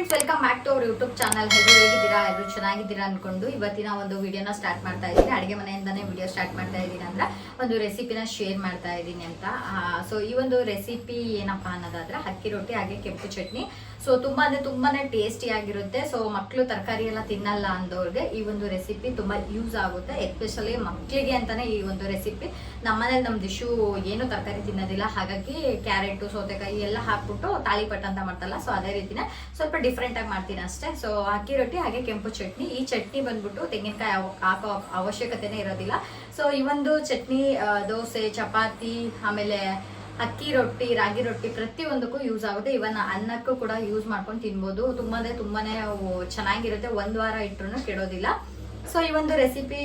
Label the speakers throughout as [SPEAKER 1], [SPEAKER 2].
[SPEAKER 1] Friends welcome back to ಅವ್ರ YouTube channel ಎಲ್ಲರೂ ಹೇಗಿದ್ದೀರಾ? ಎಲ್ಲರೂ ಚೆನ್ನಾಗಿದ್ದೀರಾ ಅನ್ಕೊಂಡು ಇವತ್ತಿನ ಒಂದು ವಿಡಿಯೋನ ಸ್ಟಾರ್ಟ್ ಮಾಡ್ತಾ ಇದ್ದೀನಿ. ಅಡುಗೆ ಮನೆಯಿಂದನೇ ವಿಡಿಯೋ ಸ್ಟಾರ್ಟ್ ಮಾಡ್ತಾ ಇದ್ದೀನಿ ಅಂದ್ರೆ ಒಂದು ರೆಸಿಪಿನ ಶೇರ್ ಮಾಡ್ತಾ ಇದ್ದೀನಿ ಅಂತ. ಸೊ ಈ ಒಂದು ರೆಸಿಪಿ ಏನಪ್ಪಾ ಅನ್ನೋದಾದ್ರೆ ಅಕ್ಕಿ ರೊಟ್ಟಿ, ಹಾಗೆ ಕೆಂಪು ಚಟ್ನಿ. ಸೊ ತುಂಬಾ ಅಂದ್ರೆ ತುಂಬಾನೇ ಟೇಸ್ಟಿ ಆಗಿರುತ್ತೆ. ಸೊ ಮಕ್ಕಳು ತರಕಾರಿ ಎಲ್ಲ ತಿನ್ನಲ್ಲ ಅಂದವ್ರಿಗೆ ಈ ಒಂದು ರೆಸಿಪಿ ತುಂಬಾ ಯೂಸ್ ಆಗುತ್ತೆ. ಎಸ್ಪೆಷಲಿ ಮಕ್ಕಳಿಗೆ ಅಂತಾನೆ ಈ ಒಂದು ರೆಸಿಪಿ ನಮ್ಮನೇಲಿ ನಮ್ ದಿಶು ಏನು ತರಕಾರಿ ತಿನ್ನೋದಿಲ್ಲ. ಹಾಗಾಗಿ ಕ್ಯಾರೆಟ್ ಸೌತೆಕಾಯಿ ಎಲ್ಲ ಹಾಕ್ಬಿಟ್ಟು ತಾಳಿಪಟ್ಟು ಅಂತ ಮಾಡ್ತಲ್ಲ ಸೊ ಅದೇ ರೀತಿನೇ ಸ್ವಲ್ಪ ಡಿಫ್ರೆಂಟ್ ಆಗಿ ಮಾಡ್ತೀನಿ ಅಷ್ಟೇ. ಸೊ ಅಕ್ಕಿ ರೊಟ್ಟಿ ಹಾಗೆ ಕೆಂಪು ಚಟ್ನಿ. ಈ ಚಟ್ನಿ ಬಂದ್ಬಿಟ್ಟು ತೆಂಗಿನಕಾಯಿ ಹಾಕೋ ಅವಶ್ಯಕತೆನೇ ಇರೋದಿಲ್ಲ. ಸೊ ಈ ಒಂದು ಚಟ್ನಿ ದೋಸೆ, ಚಪಾತಿ, ಆಮೇಲೆ ಅಕ್ಕಿ ರೊಟ್ಟಿ, ರಾಗಿ ರೊಟ್ಟಿ ಪ್ರತಿಯೊಂದಕ್ಕೂ ಯೂಸ್ ಆಗುತ್ತೆ. ಇವನ್ ಅನ್ನಕ್ಕೂ ಕೂಡ ಯೂಸ್ ಮಾಡ್ಕೊಂಡು ತಿನ್ಬೋದು. ತುಂಬಾ ಅಂದ್ರೆ ತುಂಬಾನೇ ಚೆನ್ನಾಗಿರುತ್ತೆ. ಒಂದ್ ವಾರ ಇಟ್ಟರು ಕೆಡೋದಿಲ್ಲ. ಸೊ ಈ ಒಂದು ರೆಸಿಪಿ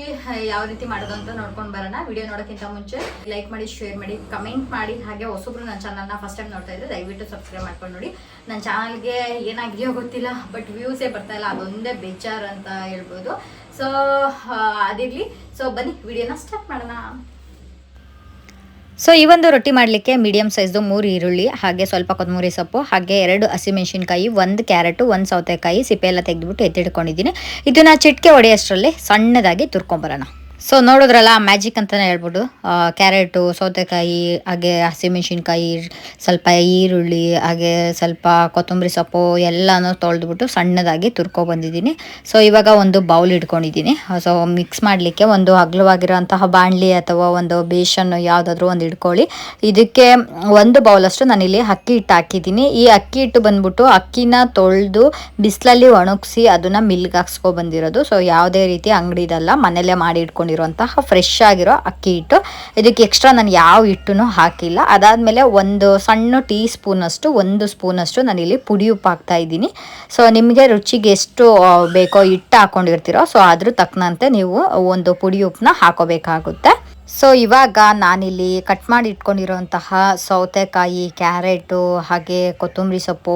[SPEAKER 1] ಯಾವ ರೀತಿ ಮಾಡೋದು ಅಂತ ನೋಡ್ಕೊಂಡು ಬರೋಣ. ವಿಡಿಯೋ ನೋಡೋಕ್ಕಿಂತ ಮುಂಚೆ ಲೈಕ್ ಮಾಡಿ ಶೇರ್ ಮಾಡಿ ಕಮೆಂಟ್ ಮಾಡಿ. ಹಾಗೆ ಹೊಸಬ್ರು ನನ್ನ ಚಾನಲ್ನ ಫಸ್ಟ್ ಟೈಮ್ ನೋಡ್ತಾ ಇದ್ರೆ ದಯವಿಟ್ಟು ಸಬ್ಸ್ಕ್ರೈಬ್ ಮಾಡ್ಕೊಂಡು ನೋಡಿ. ನನ್ನ ಚಾನಲ್ಗೆ ಏನಾಗಿದೆಯೋ ಗೊತ್ತಿಲ್ಲ ಬಟ್ ವ್ಯೂಸೇ ಬರ್ತಾ ಇಲ್ಲ. ಅದೊಂದೇ ಬೇಜಾರ್ ಅಂತ ಹೇಳ್ಬೋದು. ಸೊ ಅದಿರಲಿ. ಸೊ ಬನ್ನಿ ವಿಡಿಯೋನ ಸ್ಟಾರ್ಟ್ ಮಾಡೋಣ.
[SPEAKER 2] ಸೊ ಈ ಒಂದು ರೊಟ್ಟಿ ಮಾಡಲಿಕ್ಕೆ ಮೀಡಿಯಮ್ ಸೈಜ್ದು ಮೂರು ಈರುಳ್ಳಿ, ಹಾಗೆ ಸ್ವಲ್ಪ ಕೊತ್ತಂಬರಿ ಸೊಪ್ಪು, ಹಾಗೆ ಎರಡು ಹಸಿಮೆಣಸಿನ್ಕಾಯಿ ಒಂದು ಕ್ಯಾರೆಟು, ಒಂದು ಸೌತೆಕಾಯಿ, ಸಿಪ್ಪೆ ಎಲ್ಲ ತೆಗೆದುಬಿಟ್ಟು ಎತ್ತಿಟ್ಕೊಂಡಿದ್ದೀನಿ. ಇದನ್ನ ಚಿಟ್ಕೆ ಹೊಡೆಯೋಷ್ಟರಲ್ಲಿ ಸಣ್ಣದಾಗಿ ತುರ್ಕೊಂಬರೋಣ. ಸೊ ನೋಡಿದ್ರಲ್ಲ ಮ್ಯಾಜಿಕ್ ಅಂತಲೇ ಹೇಳ್ಬೋದು. ಕ್ಯಾರೆಟು ಸೌತೆಕಾಯಿ, ಹಾಗೆ ಹಸಿಮೆಣ್ಸಿನ್ಕಾಯಿ ಸ್ವಲ್ಪ ಈರುಳ್ಳಿ, ಹಾಗೆ ಸ್ವಲ್ಪ ಕೊತ್ತಂಬರಿ ಸೊಪ್ಪು ಎಲ್ಲನೂ ತೊಳೆದ್ಬಿಟ್ಟು ಸಣ್ಣದಾಗಿ ತುರ್ಕೊಬಂದಿದ್ದೀನಿ ಸೊ ಇವಾಗ ಒಂದು ಬೌಲ್ ಇಟ್ಕೊಂಡಿದ್ದೀನಿ. ಸೊ ಮಿಕ್ಸ್ ಮಾಡಲಿಕ್ಕೆ ಒಂದು ಅಗಲವಾಗಿರೋಂತಹ ಬಾಣಲಿ ಅಥವಾ ಒಂದು ಬೇಷನ್ನು ಯಾವುದಾದ್ರೂ ಒಂದು ಇಟ್ಕೊಳ್ಳಿ. ಇದಕ್ಕೆ ಒಂದು ಬೌಲಷ್ಟು ನಾನಿಲ್ಲಿ ಅಕ್ಕಿ ಹಿಟ್ಟು ಹಾಕಿದ್ದೀನಿ. ಈ ಅಕ್ಕಿ ಹಿಟ್ಟು ಬಂದ್ಬಿಟ್ಟು ಅಕ್ಕಿನ ತೊಳೆದು ಬಿಸಿಲಲ್ಲಿ ಒಣಗಿಸಿ ಅದನ್ನು ಮಿಲ್ಗೆ ಹಾಕ್ಸ್ಕೊ ಬಂದಿರೋದು. ಸೊ ಯಾವುದೇ ರೀತಿ ಅಂಗಡಿದಲ್ಲ ಮನೇಲೆ ಮಾಡಿ ಇಟ್ಕೊಂಡಿರುವಂತಹ ಫ್ರೆಶ್ ಆಗಿರೋ ಅಕ್ಕಿ ಹಿಟ್ಟು. ಇದಕ್ಕೆ ಎಕ್ಸ್ಟ್ರಾ ನಾನು ಯಾವ ಹಿಟ್ಟನ್ನು ಹಾಕಿಲ್ಲ. ಅದಾದಮೇಲೆ ಒಂದು ಸಣ್ಣ ಟೀ ಸ್ಪೂನಷ್ಟು ಒಂದು ಸ್ಪೂನಷ್ಟು ಇಲ್ಲಿ ಪುಡಿ ಉಪ್ಪು ಹಾಕ್ತಾ ಇದ್ದೀನಿ. ಸೊ ನಿಮಗೆ ರುಚಿಗೆ ಎಷ್ಟು ಬೇಕೋ ಹಿಟ್ಟು ಹಾಕೊಂಡಿರ್ತೀರೋ ಸೊ ಅದ್ರ ತಕ್ಕನಂತೆ ನೀವು ಒಂದು ಪುಡಿ ಉಪ್ಪನ್ನ ಹಾಕೋಬೇಕಾಗುತ್ತೆ. ಸೊ ಇವಾಗ ನಾನಿಲ್ಲಿ ಕಟ್ ಮಾಡಿ ಇಟ್ಕೊಂಡಿರುವಂತಹ ಸೌತೆಕಾಯಿ ಕ್ಯಾರೆಟು ಹಾಗೆ ಕೊತ್ತಂಬರಿ ಸೊಪ್ಪು,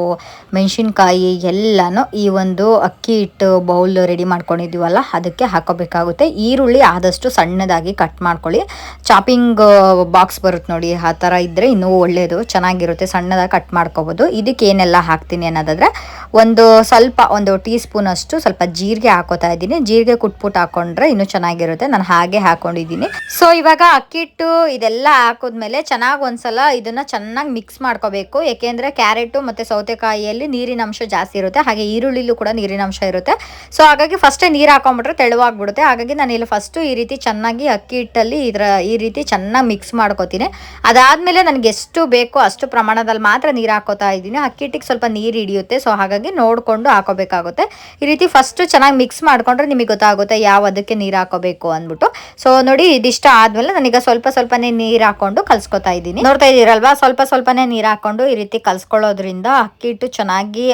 [SPEAKER 2] ಮೆಣಸಿನ್ಕಾಯಿ ಎಲ್ಲನೂ ಈ ಒಂದು ಅಕ್ಕಿ ಹಿಟ್ಟು ಬೌಲ್ ರೆಡಿ ಮಾಡ್ಕೊಂಡಿದ್ದೀವಲ್ಲ, ಅದಕ್ಕೆ ಹಾಕೋಬೇಕಾಗುತ್ತೆ. ಈರುಳ್ಳಿ ಆದಷ್ಟು ಸಣ್ಣದಾಗಿ ಕಟ್ ಮಾಡ್ಕೊಳ್ಳಿ. ಚಾಪಿಂಗ್ ಬಾಕ್ಸ್ ಬರುತ್ತೆ ನೋಡಿ, ಆ ಥರ ಇದ್ದರೆ ಇನ್ನೂ ಒಳ್ಳೆಯದು ಚೆನ್ನಾಗಿರುತ್ತೆ, ಸಣ್ಣದಾಗಿ ಕಟ್ ಮಾಡ್ಕೋಬೋದು. ಇದಕ್ಕೆ ಏನೆಲ್ಲ ಹಾಕ್ತೀನಿ ಅನ್ನೋದಾದರೆ, ಒಂದು ಸ್ವಲ್ಪ, ಒಂದು ಟೀ ಸ್ಪೂನ್ ಅಷ್ಟು ಸ್ವಲ್ಪ ಜೀರಿಗೆ ಹಾಕೋತಾ ಇದ್ದೀನಿ. ಜೀರಿಗೆ ಕುಟ್ಬಿಟ್ಟು ಹಾಕೊಂಡ್ರೆ ಇನ್ನೂ ಚೆನ್ನಾಗಿರುತ್ತೆ. ನಾನು ಹಾಗೆ ಹಾಕೊಂಡಿದ್ದೀನಿ. ಸೊ ಇವಾಗ ಅಕ್ಕಿಟ್ಟು ಇದೆಲ್ಲ ಹಾಕಿದ್ಮೇಲೆ ಚೆನ್ನಾಗಿ ಒಂದ್ಸಲ ಇದನ್ನ ಚೆನ್ನಾಗಿ ಮಿಕ್ಸ್ ಮಾಡ್ಕೋಬೇಕು. ಯಾಕೆಂದ್ರೆ ಕ್ಯಾರೆಟು ಮತ್ತೆ ಸೌತೆಕಾಯಿಯಲ್ಲಿ ನೀರಿನ ಅಂಶ ಜಾಸ್ತಿ ಇರುತ್ತೆ. ಹಾಗೆ ಈರುಳ್ಳಿಲೂ ಕೂಡ ನೀರಿನ ಅಂಶ ಇರುತ್ತೆ. ಸೊ ಹಾಗಾಗಿ ಫಸ್ಟೇ ನೀರು ಹಾಕೊಂಡ್ಬಿಟ್ರೆ ತೆಳುವಾಗ್ಬಿಡುತ್ತೆ. ಹಾಗಾಗಿ ನಾನು ಇಲ್ಲಿ ಫಸ್ಟು ಈ ರೀತಿ ಚೆನ್ನಾಗಿ ಅಕ್ಕಿ ಹಿಟ್ಟಲ್ಲಿ ಇದರ ಈ ರೀತಿ ಚೆನ್ನಾಗಿ ಮಿಕ್ಸ್ ಮಾಡ್ಕೋತೀನಿ. ಅದಾದಮೇಲೆ ನನಗೆ ಎಷ್ಟು ಬೇಕೋ ಅಷ್ಟು ಪ್ರಮಾಣದಲ್ಲಿ ಮಾತ್ರ ನೀರು ಹಾಕೋತಾ ಇದ್ದೀನಿ. ಅಕ್ಕಿ ಹಿಟ್ಟಿಗೆ ಸ್ವಲ್ಪ ನೀರು ಹಿಡಿಯುತ್ತೆ. ಸೊ ಹಾಗಾಗಿ ನೋಡಿಕೊಂಡು ಹಾಕೋಬೇಕಾಗುತ್ತೆ. ಈ ರೀತಿ ಫಸ್ಟು ಚೆನ್ನಾಗಿ ಮಿಕ್ಸ್ ಮಾಡಿಕೊಂಡ್ರೆ ನಿಮಗೆ ಗೊತ್ತಾಗುತ್ತೆ ಯಾವ ಅದಕ್ಕೆ ನೀರು ಹಾಕೋಬೇಕು ಅಂದ್ಬಿಟ್ಟು. ಸೊ ನೋಡಿ ಇದಿಷ್ಟ ಆದ್ಮೇಲೆ ನಾನೀಗ ಸ್ವಲ್ಪ ಸ್ವಲ್ಪನೇ ನೀರು ಹಾಕೊಂಡು ಕಲ್ಸ್ಕೊತಾ ಇದ್ದೀನಿ. ನೋಡ್ತಾ ಇದೀರಲ್ವಾ ಸ್ವಲ್ಪ ಸ್ವಲ್ಪನೇ ನೀರು ಹಾಕೊಂಡು ಈ ರೀತಿ ಕಲ್ಸ್ಕೊಳ್ಳೋದ್ರಿಂದ ಅಕ್ಕಿ ಹಿಟ್ಟು ಚೆನ್ನಾಗಿ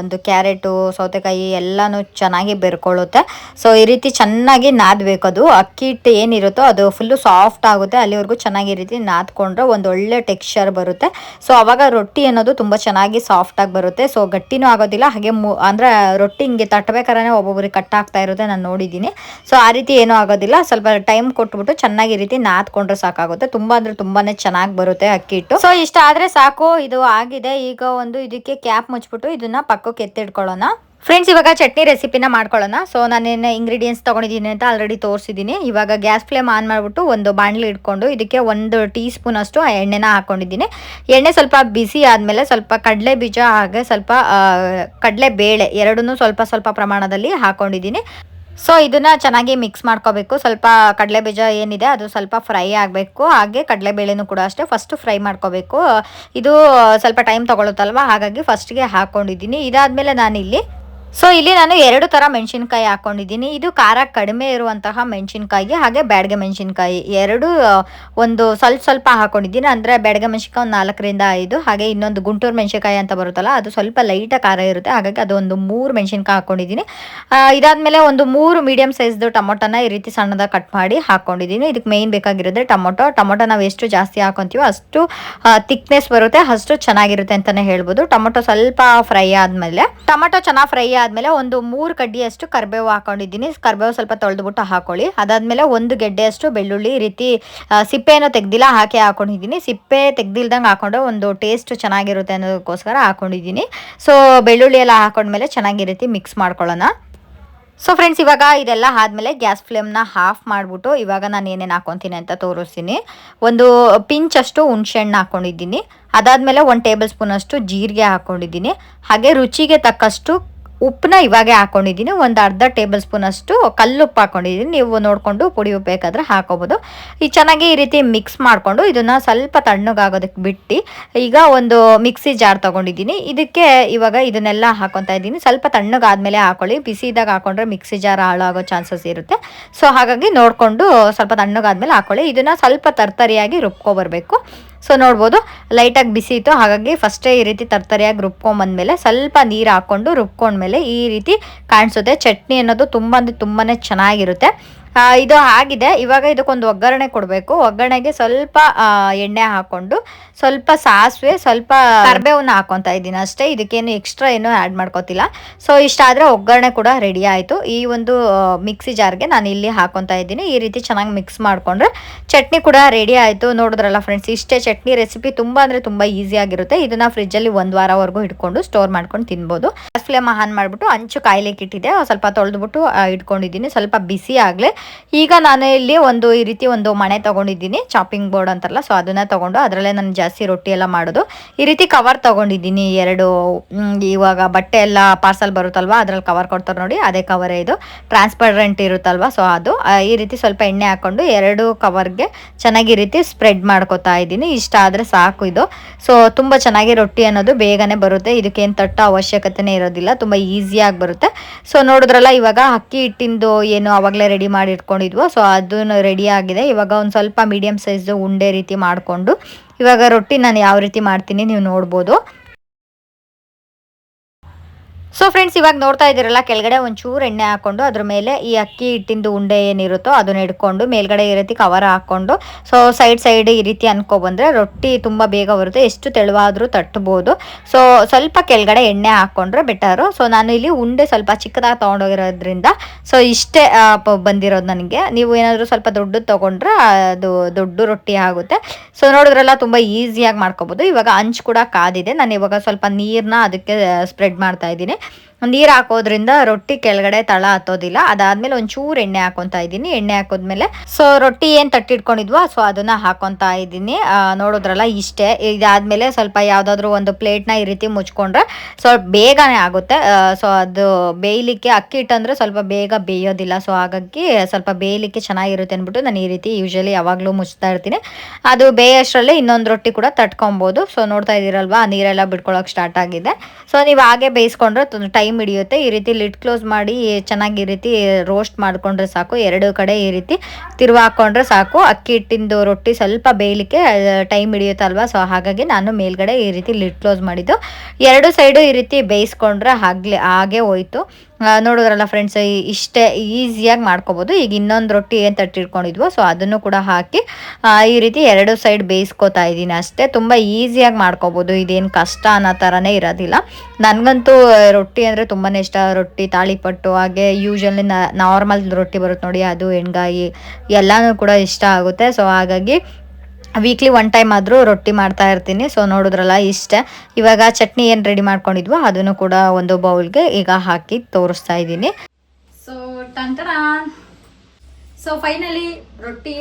[SPEAKER 2] ಒಂದು ಕ್ಯಾರೆಟು, ಸೌತೆಕಾಯಿ ಎಲ್ಲಾನು ಚೆನ್ನಾಗಿ ಬೆರ್ಕೊಳ್ಳುತ್ತೆ. ಸೊ ಈ ರೀತಿ ಚೆನ್ನಾಗಿ ನಾದಬೇಕು ಅದು. ಅಕ್ಕಿ ಹಿಟ್ಟು ಏನಿರುತ್ತೋ ಅದು ಫುಲ್ಲು ಸಾಫ್ಟ್ ಆಗುತ್ತೆ. ಅಲ್ಲಿವರೆಗೂ ಚೆನ್ನಾಗಿ ಈ ರೀತಿ ನಾದ್ಕೊಂಡ್ರೆ ಒಂದು ಒಳ್ಳೆ ಟೆಕ್ಸ್ಚರ್ ಬರುತ್ತೆ. ಸೊ ಅವಾಗ ರೊಟ್ಟಿ ಅನ್ನೋದು ತುಂಬ ಚೆನ್ನಾಗಿ ಸಾಫ್ಟ್ ಆಗಿ ಬರುತ್ತೆ. ಸೊ ಗಟ್ಟಿನೂ ಆಗೋದಿಲ್ಲ. ಹಾಗೆ ಅಂದ್ರೆ ರೊಟ್ಟಿ ಹಿಂಗೆ ತಟ್ಟಬೇಕಾದ್ರೆ ಒಬ್ಬೊಬ್ಬರಿಗೆ ಕಟ್ ಆಗ್ತಾ ಇರುತ್ತೆ. ನಾನು ನೋಡಿದ್ದೀನಿ. ಸೊ ಆ ರೀತಿ ಏನೂ ಆಗೋದಿಲ್ಲ. ಸ್ವಲ್ಪ ಟೈಮ್ ಕೊಟ್ಬಿಟ್ಟು ಈ ರೀತಿ ನಾದ್ಕೊಂಡ್ರೆ ಸಾಕಾಗುತ್ತೆ. ತುಂಬಾ ಅಂದ್ರೆ ತುಂಬಾನೇ ಚೆನ್ನಾಗಿ ಬರುತ್ತೆ ಅಕ್ಕಿ ಹಿಟ್ಟು. ಸೊ ಇಷ್ಟ ಆದ್ರೆ ಸಾಕು, ಇದು ಆಗಿದೆ. ಈಗ ಒಂದು ಇದಕ್ಕೆ ಕ್ಯಾಪ್ ಮುಚ್ಬಿಟ್ಟು ಇದನ್ನ ಪಕ್ಕಕ್ಕೆ ಎತ್ತಿಡ್ಕೊಳ್ಳೋಣ ಫ್ರೆಂಡ್ಸ್ ಇವಾಗ ಚಟ್ನಿ ರೆಸಿಪಿನ ಮಾಡ್ಕೊಳ್ಳೋಣ. ಸೊ ನಾನೇನು ಇಂಗ್ರೀಡಿಯೆಂಟ್ಸ್ ತೊಗೊಂಡಿದ್ದೀನಿ ಅಂತ ಆಲ್ರೆಡಿ ತೋರಿಸಿದ್ದೀನಿ. ಇವಾಗ ಗ್ಯಾಸ್ ಫ್ಲೇಮ್ ಆನ್ ಮಾಡಿಬಿಟ್ಟು ಒಂದು ಬಾಣಲಿ ಇಟ್ಕೊಂಡು ಇದಕ್ಕೆ ಒಂದು ಟೀ ಸ್ಪೂನ್ ಅಷ್ಟು ಎಣ್ಣೆನ ಹಾಕೊಂಡಿದ್ದೀನಿ. ಎಣ್ಣೆ ಸ್ವಲ್ಪ ಬಿಸಿ ಆದಮೇಲೆ ಸ್ವಲ್ಪ ಕಡಲೆ ಬೀಜ ಹಾಗೆ ಸ್ವಲ್ಪ ಕಡಲೆ ಬೇಳೆ ಎರಡನ್ನೂ ಸ್ವಲ್ಪ ಸ್ವಲ್ಪ ಪ್ರಮಾಣದಲ್ಲಿ ಹಾಕೊಂಡಿದ್ದೀನಿ. ಸೊ ಇದನ್ನ ಚೆನ್ನಾಗಿ ಮಿಕ್ಸ್ ಮಾಡ್ಕೋಬೇಕು. ಸ್ವಲ್ಪ ಕಡಲೆಬೀಜ ಏನಿದೆ ಅದು ಸ್ವಲ್ಪ ಫ್ರೈ ಆಗಬೇಕು. ಹಾಗೆ ಕಡಲೆಬೇಳೆನೂ ಕೂಡ ಅಷ್ಟೇ. ಫಸ್ಟ್ ಫ್ರೈ ಮಾಡ್ಕೋಬೇಕು. ಇದು ಸ್ವಲ್ಪ ಟೈಮ್ ತಗೊಳುತ್ತಲ್ವ? ಹಾಗಾಗಿ ಫಸ್ಟ್ಗೆ ಹಾಕೊಂಡಿದ್ದೀನಿ. ಇದಾದಮೇಲೆ ನಾನಿಲ್ಲಿ ಸೊ ಇಲ್ಲಿ ನಾನು ಎರಡು ಥರ ಮೆಣಸಿನ್ಕಾಯಿ ಹಾಕೊಂಡಿದ್ದೀನಿ. ಇದು ಖಾರ ಕಡಿಮೆ ಇರುವಂತಹ ಮೆಣಸಿನ್ಕಾಯಿ ಹಾಗೆ ಬ್ಯಾಡಗೆ ಮೆಣಸಿನ್ಕಾಯಿ. ಎರಡು ಒಂದು ಸ್ವಲ್ಪ ಸ್ವಲ್ಪ ಹಾಕೊಂಡಿದ್ದೀನಿ. ಅಂದರೆ ಬ್ಯಾಡಗೆ ಮೆಣಸಿನ್ಕಾಯಿ ಒಂದು ನಾಲ್ಕರಿಂದ ಐದು, ಹಾಗೆ ಇನ್ನೊಂದು ಗುಂಟೂರು ಮೆಣಸಿನ್ಕಾಯಿ ಅಂತ ಬರುತ್ತಲ್ಲ, ಅದು ಸ್ವಲ್ಪ ಲೈಟಾಗಿ ಖಾರ ಇರುತ್ತೆ. ಹಾಗಾಗಿ ಅದೊಂದು ಮೂರು ಮೆಣಸಿನ್ಕಾಯಿ ಹಾಕೊಂಡಿದ್ದೀನಿ. ಇದಾದಮೇಲೆ ಒಂದು ಮೂರು ಮೀಡಿಯಮ್ ಸೈಜ್ದು ಟೊಮೊಟೊನ ಈ ರೀತಿ ಸಣ್ಣದ ಕಟ್ ಮಾಡಿ ಹಾಕೊಂಡಿದ್ದೀನಿ. ಇದಕ್ಕೆ ಮೇಯ್ನ್ ಬೇಕಾಗಿರೋದ್ರೆ ಟೊಮೊಟೊ. ಟೊಮೊಟೊ ನಾವು ಎಷ್ಟು ಜಾಸ್ತಿ ಹಾಕೊಂತೀವೋ ಅಷ್ಟು ಥಿಕ್ನೆಸ್ ಬರುತ್ತೆ, ಅಷ್ಟು ಚೆನ್ನಾಗಿರುತ್ತೆ ಅಂತಲೇ ಹೇಳ್ಬೋದು. ಟೊಮೊಟೊ ಸ್ವಲ್ಪ ಫ್ರೈ ಆದಮೇಲೆ, ಟೊಮೊಟೊ ಚೆನ್ನಾಗಿ ಫ್ರೈ ಆದಮೇಲೆ ಒಂದು ಮೂರು ಕಡ್ಡಿಯಷ್ಟು ಕರಿಬೇವು ಹಾಕೊಂಡಿದ್ದೀನಿ. ಕರ್ಬೇವು ಸ್ವಲ್ಪ ತೊಳೆದ್ಬಿಟ್ಟು ಹಾಕೊಳ್ಳಿ. ಅದಾದಮೇಲೆ ಒಂದು ಗೆಡ್ಡೆಯಷ್ಟು ಬೆಳ್ಳುಳ್ಳಿ ರೀತಿ ಸಿಪ್ಪೆ ಸಿಪ್ಪೆನೂ ತೆಗ್ದಿಲ್ಲ ಹಾಕಿ ಹಾಕೊಂಡಿದ್ದೀನಿ. ಸಿಪ್ಪೆ ತೆಗ್ದಿಲ್ದಂಗೆ ಹಾಕೊಂಡು ಒಂದು ಟೇಸ್ಟ್ ಚೆನ್ನಾಗಿರುತ್ತೆ ಅನ್ನೋದಕ್ಕೋಸ್ಕರ ಹಾಕೊಂಡಿದ್ದೀನಿ. ಸೊ ಬೆಳ್ಳುಳ್ಳಿ ಎಲ್ಲ ಹಾಕೊಂಡ್ಮೇಲೆ ಚೆನ್ನಾಗಿ ರೀತಿ ಮಿಕ್ಸ್ ಮಾಡ್ಕೊಳ್ಳೋಣ. ಸೊ ಫ್ರೆಂಡ್ಸ್ ಇವಾಗ ಇದೆಲ್ಲ ಆದಮೇಲೆ ಗ್ಯಾಸ್ ಫ್ಲೇಮ್ನ ಹಾಫ್ ಮಾಡಿಬಿಟ್ಟು ಇವಾಗ ನಾನು ಏನೇನು ಹಾಕೊತೀನಿ ಅಂತ ತೋರಿಸ್ತೀನಿ. ಒಂದು ಪಿಂಚಷ್ಟು ಹುಣ್ಸೆಹಣ್ಣು ಹಾಕ್ಕೊಂಡಿದ್ದೀನಿ ಅದಾದಮೇಲೆ ಒಂದು ಟೇಬಲ್ ಸ್ಪೂನಷ್ಟು ಜೀರಿಗೆ ಹಾಕ್ಕೊಂಡಿದ್ದೀನಿ ಹಾಗೆ ರುಚಿಗೆ ತಕ್ಕಷ್ಟು ಉಪ್ಪನ್ನ ಇವಾಗೆ ಹಾಕ್ಕೊಂಡಿದ್ದೀನಿ ಒಂದು ಅರ್ಧ ಟೇಬಲ್ ಸ್ಪೂನ್ ಅಷ್ಟು ಕಲ್ಲುಪ್ಪು ಹಾಕೊಂಡಿದ್ದೀನಿ. ನೀವು ನೋಡಿಕೊಂಡು ಪುಡಿ ಉಪ್ಪು ಬೇಕಾದರೆ ಹಾಕೋಬೋದು. ಈ ಚೆನ್ನಾಗಿ ಈ ರೀತಿ ಮಿಕ್ಸ್ ಮಾಡಿಕೊಂಡು ಇದನ್ನು ಸ್ವಲ್ಪ ತಣ್ಣಗಾಗೋದಕ್ಕೆ ಬಿಟ್ಟು ಈಗ ಒಂದು ಮಿಕ್ಸಿ ಜಾರ್ ತೊಗೊಂಡಿದ್ದೀನಿ. ಇದಕ್ಕೆ ಇವಾಗ ಇದನ್ನೆಲ್ಲ ಹಾಕೊತಾ ಇದ್ದೀನಿ. ಸ್ವಲ್ಪ ತಣ್ಣಗಾದ್ಮೇಲೆ ಹಾಕೊಳ್ಳಿ. ಬಿಸಿ ಇದ್ದಾಗ ಹಾಕೊಂಡ್ರೆ ಮಿಕ್ಸಿ ಜಾರ್ ಹಾಳಾಗೋ ಚಾನ್ಸಸ್ ಇರುತ್ತೆ. ಸೊ ಹಾಗಾಗಿ ನೋಡಿಕೊಂಡು ಸ್ವಲ್ಪ ತಣ್ಣಗಾದ್ಮೇಲೆ ಹಾಕೊಳ್ಳಿ. ಇದನ್ನು ಸ್ವಲ್ಪ ತರ್ತರಿಯಾಗಿ ರುಬ್ಕೊಬರ್ಬೇಕು. ಸೊ ನೋಡ್ಬೋದು ಲೈಟಾಗಿ ಬಿಸಿ ಇತ್ತು. ಹಾಗಾಗಿ ಫಸ್ಟೇ ಈ ರೀತಿ ತರ್ತರಿಯಾಗಿ ರುಬ್ಕೊಂಬಂದ್ಮೇಲೆ ಸ್ವಲ್ಪ ನೀರು ಹಾಕ್ಕೊಂಡು ರುಬ್ಕೊಂಡ್ಮೇಲೆ ಈ ರೀತಿ ಕಾಣಿಸುತ್ತೆ. ಚಟ್ನಿ ಅನ್ನೋದು ತುಂಬ ಅಂದರೆ ತುಂಬಾ ಚೆನ್ನಾಗಿರುತ್ತೆ. ಇದು ಆಗಿದೆ. ಇವಾಗ ಇದಕ್ಕೊಂದು ಒಗ್ಗರಣೆ ಕೊಡಬೇಕು. ಒಗ್ಗರಣೆಗೆ ಸ್ವಲ್ಪ ಎಣ್ಣೆ ಹಾಕೊಂಡು, ಸ್ವಲ್ಪ ಸಾಸಿವೆ, ಸ್ವಲ್ಪ ಕರ್ಬೇವನ್ನ ಹಾಕೊತಾ ಇದ್ದೀನಿ ಅಷ್ಟೇ. ಇದಕ್ಕೇನು ಎಕ್ಸ್ಟ್ರಾ ಏನು ಆ್ಯಡ್ ಮಾಡ್ಕೋತಿಲ್ಲ. ಸೊ ಇಷ್ಟಾದರೆ ಒಗ್ಗರಣೆ ಕೂಡ ರೆಡಿ ಆಯಿತು. ಈ ಒಂದು ಮಿಕ್ಸಿ ಜಾರ್ಗೆ ನಾನು ಇಲ್ಲಿ ಹಾಕೊತಾ ಇದ್ದೀನಿ. ಈ ರೀತಿ ಚೆನ್ನಾಗಿ ಮಿಕ್ಸ್ ಮಾಡಿಕೊಂಡ್ರೆ ಚಟ್ನಿ ಕೂಡ ರೆಡಿ ಆಯಿತು. ನೋಡಿದ್ರಲ್ಲ ಫ್ರೆಂಡ್ಸ್ ಇಷ್ಟೇ ಚಟ್ನಿ ರೆಸಿಪಿ ತುಂಬ ಅಂದರೆ ತುಂಬ ಈಸಿಯಾಗಿರುತ್ತೆ ಇದನ್ನು ಫ್ರಿಜ್ಜಲ್ಲಿ ಒಂದು ವಾರವರೆಗೂ ಇಟ್ಕೊಂಡು ಸ್ಟೋರ್ ಮಾಡ್ಕೊಂಡು ತಿನ್ಬೋದು. ಫ್ಲೇಮ್ ಆನ್ ಮಾಡಿಬಿಟ್ಟು ಅಂಚು ಕಾಯ್ಲಿಕ್ಕೆ ಕಿಟ್ಟಿದೆ ಸ್ವಲ್ಪ ತೊಳೆದ್ಬಿಟ್ಟು ಇಟ್ಕೊಂಡಿದ್ದೀನಿ. ಸ್ವಲ್ಪ ಬಿಸಿ ಆಗಲಿ ಈಗ ನಾನು ಇಲ್ಲಿ ಒಂದು ಈ ರೀತಿ ಒಂದು ಮಣೆ ತೊಗೊಂಡಿದ್ದೀನಿ ಚಾಪಿಂಗ್ ಬೋರ್ಡ್ ಅಂತಾರಲ್ಲ ಸೊ ಅದನ್ನ ತಗೊಂಡು ಅದರಲ್ಲೇ ನಾನು ಜಾಸ್ತಿ ರೊಟ್ಟಿ ಎಲ್ಲ ಮಾಡೋದು. ಈ ರೀತಿ ಕವರ್ ತೊಗೊಂಡಿದ್ದೀನಿ, ಎರಡು ಇವಾಗ ಬಟ್ಟೆ ಎಲ್ಲ ಪಾರ್ಸಲ್ ಬರುತ್ತಲ್ವಾ, ಅದ್ರಲ್ಲಿ ಕವರ್ ಕೊಡ್ತಾರೆ ನೋಡಿ, ಅದೇ ಕವರೇ ಇದು. ಟ್ರಾನ್ಸ್ಪರೆಂಟ್ ಇರುತ್ತಲ್ವಾ ಸೊ ಅದು. ಈ ರೀತಿ ಸ್ವಲ್ಪ ಎಣ್ಣೆ ಹಾಕೊಂಡು ಎರಡು ಕವರ್ಗೆ ಚೆನ್ನಾಗಿ ಈ ರೀತಿ ಸ್ಪ್ರೆಡ್ ಮಾಡ್ಕೊತಾ ಇದ್ದೀನಿ, ಇಷ್ಟ ಆದರೆ ಸಾಕು ಇದು. ಸೊ ತುಂಬ ಚೆನ್ನಾಗಿ ರೊಟ್ಟಿ ಅನ್ನೋದು ಬೇಗನೆ ಬರುತ್ತೆ ಇದಕ್ಕೆ ಏನು ತಟ್ಟ ಅವಶ್ಯಕತೆನೇ ಇರೋದಿಲ್ಲ, ತುಂಬ ಈಸಿಯಾಗಿ ಬರುತ್ತೆ. ಸೊ ನೋಡಿದ್ರಲ್ಲ, ಇವಾಗ ಅಕ್ಕಿ ಹಿಟ್ಟಿಂದು ಏನು ಅವಾಗಲೇ ರೆಡಿ ಮಾಡಿ ಇಟ್ಕೊಂಡಿದ್ವು ಸೊ ಅದನ್ನು ರೆಡಿ ಆಗಿದೆ. ಇವಾಗ ಒಂದು ಸ್ವಲ್ಪ ಮೀಡಿಯಮ್ ಸೈಜ್ ಉಂಡೆ ರೀತಿ ಮಾಡಿಕೊಂಡು, ಇವಾಗ ರೊಟ್ಟಿ ನಾನು ಯಾವ ರೀತಿ ಮಾಡ್ತೀನಿ ನೀವು ನೋಡ್ಬೋದು. ಸೊ ಫ್ರೆಂಡ್ಸ್ ಇವಾಗ ನೋಡ್ತಾ ಇದ್ದೀರಲ್ಲ, ಕೆಳಗಡೆ ಒಂಚೂರು ಎಣ್ಣೆ ಹಾಕೊಂಡು ಅದ್ರ ಮೇಲೆ ಈ ಅಕ್ಕಿ ಹಿಟ್ಟಿಂದು ಉಂಡೆ ಏನಿರುತ್ತೋ ಅದನ್ನ ಇಟ್ಕೊಂಡು ಮೇಲ್ಗಡೆ ಈ ರೀತಿ ಕವರ್ ಹಾಕೊಂಡು ಸೊ ಸೈಡ್ ಸೈಡ್ ಈ ರೀತಿ ಅನ್ಕೊಬಂದ್ರೆ ರೊಟ್ಟಿ ತುಂಬ ಬೇಗ ಬರುತ್ತೆ, ಎಷ್ಟು ತೆಳುವಾದರೂ ತಟ್ಟಬಹುದು ಸೊ ಸ್ವಲ್ಪ ಕೆಳಗಡೆ ಎಣ್ಣೆ ಹಾಕೊಂಡ್ರೆ ಬೆಟರು ಸೊ ನಾನು ಇಲ್ಲಿ ಉಂಡೆ ಸ್ವಲ್ಪ ಚಿಕ್ಕದಾಗಿ ತೊಗೊಂಡೋಗಿರೋದ್ರಿಂದ ಸೊ ಇಷ್ಟೇ ಬಂದಿರೋದು ನನಗೆ. ನೀವು ಏನಾದರೂ ಸ್ವಲ್ಪ ದೊಡ್ಡದು ತೊಗೊಂಡ್ರೆ ಅದು ದೊಡ್ಡ ರೊಟ್ಟಿ ಆಗುತ್ತೆ. ಸೊ ನೋಡಿದ್ರಲ್ಲ, ತುಂಬ ಈಸಿಯಾಗಿ ಮಾಡ್ಕೋಬೋದು. ಇವಾಗ ಹಂಚು ಕೂಡ ಕಾದಿದೆ. ನಾನು ಇವಾಗ ಸ್ವಲ್ಪ ನೀರನ್ನ ಅದಕ್ಕೆ ಸ್ಪ್ರೆಡ್ ಮಾಡ್ತಾ ಇದ್ದೀನಿ. ನೀರು ಹಾಕೋದ್ರಿಂದ ರೊಟ್ಟಿ ಕೆಳಗಡೆ ತಳ ಹತ್ತೋದಿಲ್ಲ. ಅದಾದ್ಮೇಲೆ ಒಂಚೂರು ಎಣ್ಣೆ ಹಾಕೊತಾ ಇದ್ದೀನಿ. ಎಣ್ಣೆ ಹಾಕೋದ್ಮೇಲೆ ಸೊ ರೊಟ್ಟಿ ಏನು ತಟ್ಟಿಟ್ಕೊಂಡಿದ್ವೋ, ಸೊ ಅದನ್ನ ಹಾಕೊತಾ ಇದ್ದೀನಿ. ನೋಡೋದ್ರಲ್ಲ ಇಷ್ಟೇ. ಇದಾದ್ಮೇಲೆ ಸ್ವಲ್ಪ ಯಾವುದಾದ್ರೂ ಒಂದು ಪ್ಲೇಟ್ನ ಈ ರೀತಿ ಮುಚ್ಕೊಂಡ್ರೆ ಸ್ವಲ್ಪ ಬೇಗನೆ ಆಗುತ್ತೆ. ಸೊ ಅದು ಬೇಯಲಿಕ್ಕೆ ಅಕ್ಕಿ ಹಿಟ್ಟಂದ್ರೆ ಸ್ವಲ್ಪ ಬೇಗ ಬೇಯೋದಿಲ್ಲ. ಸೊ ಹಾಗಾಗಿ ಸ್ವಲ್ಪ ಬೇಯಲಿಕ್ಕೆ ಚೆನ್ನಾಗಿರುತ್ತೆ ಅಂದ್ಬಿಟ್ಟು ನಾನು ಈ ರೀತಿ ಯೂಶಲಿ ಯಾವಾಗಲೂ ಮುಚ್ತಾ ಇರ್ತೀನಿ. ಅದು ಬೇಯೋಷ್ಟರಲ್ಲೇ ಇನ್ನೊಂದು ರೊಟ್ಟಿ ಕೂಡ ತಟ್ಕೊಬೋದು. ಸೊ ನೋಡ್ತಾ ಇದ್ದೀರಲ್ವಾ, ನೀರೆಲ್ಲ ಬಿಟ್ಕೊಳ್ಳೋಕೆ ಸ್ಟಾರ್ಟ್ ಆಗಿದೆ. ಸೊ ನೀವು ಹಾಗೆ ಬೇಯಿಸ್ಕೊಂಡ್ರೆ ಟೈಮ್ ಹಿಡಿಯುತ್ತೆ. ಈ ರೀತಿ ಲಿಡ್ ಕ್ಲೋಸ್ ಮಾಡಿ ಚೆನ್ನಾಗಿ ಈ ರೀತಿ ರೋಸ್ಟ್ ಮಾಡಿಕೊಂಡ್ರೆ ಸಾಕು. ಎರಡು ಕಡೆ ಈ ರೀತಿ ತಿರುವ ಹಾಕ್ಕೊಂಡ್ರೆ ಸಾಕು. ಅಕ್ಕಿ ಹಿಟ್ಟಿಂದು ರೊಟ್ಟಿ ಸ್ವಲ್ಪ ಬೇಯಲಿಕ್ಕೆ ಟೈಮ್ ಹಿಡಿಯುತ್ತಲ್ವಾ ಸೊ ಹಾಗಾಗಿ ನಾನು ಮೇಲ್ಗಡೆ ಈ ರೀತಿ ಲಿಡ್ ಕ್ಲೋಸ್ ಮಾಡಿದ್ದು. ಎರಡು ಸೈಡು ಈ ರೀತಿ ಬೇಯಿಸ್ಕೊಂಡ್ರೆ ಆಗ್ಲಿ, ಹಾಗೆ ಹೋಯ್ತು. ನೋಡಿದ್ರಲ್ಲ ಫ್ರೆಂಡ್ಸ್ ಇಷ್ಟೇ ಈಸಿಯಾಗಿ ಮಾಡ್ಕೋಬೋದು. ಈಗ ಇನ್ನೊಂದು ರೊಟ್ಟಿ ಏನು ತಟ್ಟಿಟ್ಕೊಂಡಿದ್ವೋ ಸೊ ಅದನ್ನು ಕೂಡ ಹಾಕಿ ಈ ರೀತಿ ಎರಡು ಸೈಡ್ ಬೇಯಿಸ್ಕೋತಾ ಇದ್ದೀನಿ ಅಷ್ಟೇ. ತುಂಬ ಈಸಿಯಾಗಿ ಮಾಡ್ಕೋಬೋದು. ಇದೇನು ಕಷ್ಟ ಅನ್ನೋ ಥರನೇ ಇರೋದಿಲ್ಲ. ನನಗಂತೂ ರೊಟ್ಟಿ ಅಂದರೆ ತುಂಬಾ ಇಷ್ಟ. ರೊಟ್ಟಿ ತಾಳಿಪಟ್ಟು, ಹಾಗೆ ಯೂಶಲಿ ನಾರ್ಮಲ್ ರೊಟ್ಟಿ ಬರುತ್ತೆ ನೋಡಿ, ಅದು, ಎಣ್ಗಾಯಿ, ಎಲ್ಲನೂ ಕೂಡ ಇಷ್ಟ ಆಗುತ್ತೆ. ಸೊ ಹಾಗಾಗಿ ವೀಕ್ಲಿ ಒನ್ ಟೈಮ್ ಆದರೂ ರೊಟ್ಟಿ ಮಾಡ್ತಾ ಇರ್ತೀನಿ. ಸೊ ನೋಡಿದ್ರಲ್ಲ ಇಷ್ಟೇ. ಇವಾಗ ಚಟ್ನಿ ಏನು ರೆಡಿ ಮಾಡ್ಕೊಂಡಿದ್ವೋ ಅದನ್ನು ಕೂಡ ಒಂದು ಬೌಲ್ಗೆ ಈಗ ಹಾಕಿ ತೋರಿಸ್ತಾ ಇದ್ದೀನಿ.
[SPEAKER 1] ಸೊ ಟಂಟರ ಸೊ ಫೈನಲಿ ರೊಟ್ಟಿ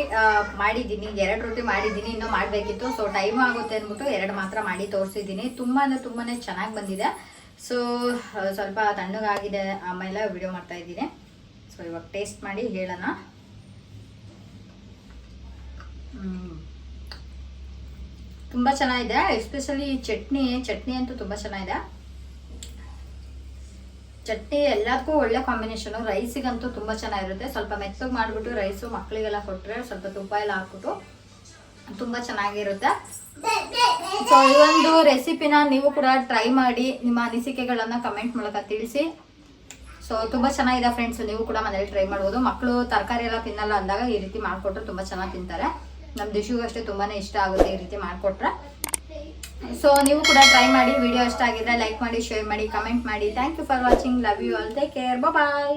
[SPEAKER 1] ಮಾಡಿದ್ದೀನಿ. ಎರಡು ರೊಟ್ಟಿ ಮಾಡಿದ್ದೀನಿ. ಇನ್ನೂ ಮಾಡಬೇಕಿತ್ತು. ಸೊ ಟೈಮ್ ಆಗುತ್ತೆ ಅಂದ್ಬಿಟ್ಟು ಎರಡು ಮಾತ್ರ ಮಾಡಿ ತೋರಿಸಿದ್ದೀನಿ. ತುಂಬ ಅಂದರೆ ತುಂಬಾ ಚೆನ್ನಾಗಿ ಬಂದಿದೆ. ಸೊ ಸ್ವಲ್ಪ ತಣ್ಣಗಾಗಿದೆ. ಆಮೇಲೆ ವಿಡಿಯೋ ಮಾಡ್ತಾ ಇದ್ದೀನಿ. ಸೊ ಇವಾಗ ಟೇಸ್ಟ್ ಮಾಡಿ ಹೇಳೋಣ. ತುಂಬ ಚೆನ್ನಾಗಿದೆ ಎಸ್ಪೆಷಲಿ ಚಟ್ನಿ. ಚಟ್ನಿ ಅಂತೂ ತುಂಬ ಚೆನ್ನಾಗಿದೆ. ಚಟ್ನಿ ಎಲ್ಲದಕ್ಕೂ ಒಳ್ಳೆ ಕಾಂಬಿನೇಷನು ರೈಸಿಗಂತೂ ತುಂಬ ಚೆನ್ನಾಗಿರುತ್ತೆ. ಸ್ವಲ್ಪ ಮೆತ್ತಗೆ ಮಾಡಿಬಿಟ್ಟು ರೈಸು ಮಕ್ಕಳಿಗೆಲ್ಲ ಕೊಟ್ಟರೆ ಸ್ವಲ್ಪ ತುಪ್ಪ ಎಲ್ಲ ಹಾಕ್ಬಿಟ್ಟು ತುಂಬ ಚೆನ್ನಾಗಿರುತ್ತೆ. ಸೊ ಈ ಒಂದು ರೆಸಿಪಿನ ನೀವು ಕೂಡ ಟ್ರೈ ಮಾಡಿ, ನಿಮ್ಮ ಅನಿಸಿಕೆಗಳನ್ನು ಕಮೆಂಟ್ ಮೂಲಕ ತಿಳಿಸಿ. ಸೊ ತುಂಬ ಚೆನ್ನಾಗಿದೆ ಫ್ರೆಂಡ್ಸ್ ನೀವು ಕೂಡ ಮನೇಲಿ ಟ್ರೈ ಮಾಡ್ಬೋದು. ಮಕ್ಕಳು ತರಕಾರಿ ಎಲ್ಲ ತಿನ್ನಲ್ಲ ಅಂದಾಗ ಈ ರೀತಿ ಮಾಡಿಕೊಟ್ರೆ ತುಂಬ ಚೆನ್ನಾಗಿ ತಿಂತಾರೆ. ನಮ್ಮ ದಿಶುಗೂ ಅಷ್ಟೇ ತುಂಬಾ ಇಷ್ಟ ಆಗುತ್ತೆ ಈ ರೀತಿ ಮಾಡಿಕೊಟ್ರೆ. ಸೊ ನೀವು ಕೂಡ ಟ್ರೈ ಮಾಡಿ ವಿಡಿಯೋ ಇಷ್ಟ ಆಗಿದ್ರೆ ಲೈಕ್ ಮಾಡಿ ಶೇರ್ ಮಾಡಿ ಕಮೆಂಟ್ ಮಾಡಿ. Thank you for watching love you all take care bye